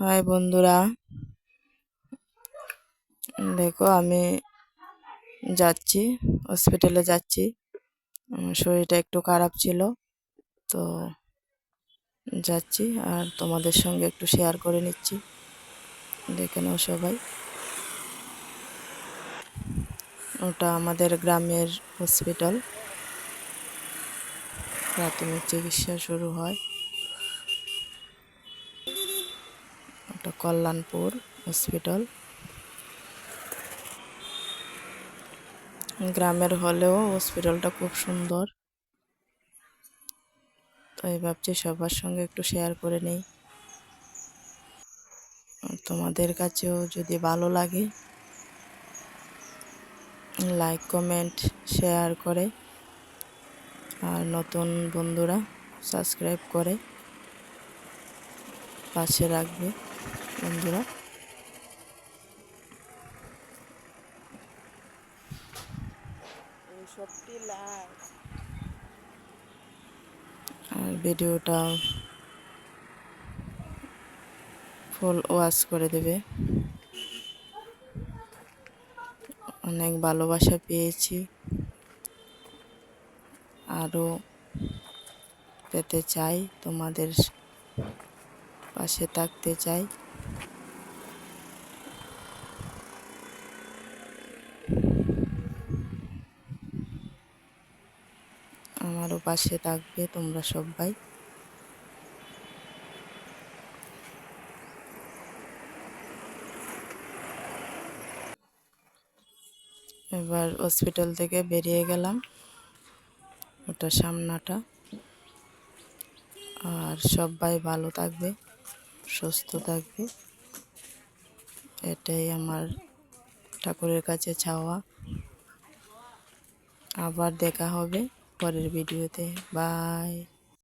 High বন্ধুরা। দেখো, আমি যাচ্ছি হসপিটালে যাচ্ছি। শরীরটা একটু খারাপ ছিল, তো যাচ্ছি আর তোমাদের সঙ্গে একটু শেয়ার করে নিচ্ছি। দেখে নাও সবাই। ওটা আমাদের গ্রামের হসপিটাল প্রাথমিক চিকিৎসা শুরু হয়। ওটা কল্যাণপুর হসপিটাল। গ্রামের হলেও হসপিটালটা খুব সুন্দর। তাই ভাবছি সবার সঙ্গে একটু শেয়ার করে নেই। তোমাদের কাছেও যদি ভালো লাগে লাইক কমেন্ট শেয়ার করে। আর নতুন বন্ধুরা সাবস্ক্রাইব করে। পাশে রাখবে। বন্ধুরা। আর ভিডিওটা ফুল ওয়াশ করে দেবে। অনেক ভালোবাসা পেয়েছি। আরও পেতে চাই তোমাদের পাশে থাকতে চাই। আমারও পাশে থাকবে তোমরা সবাই। এবার হসপিটাল থেকে বেরিয়ে গেলাম, ওটা সামনাটা। আর সবাই ভালো থাকবে, সুস্থ থাকবে। এটাই আমার ঠাকুরের কাছে চাওয়া। আবার দেখা হবে। পরের ভিডিওতে। বাই।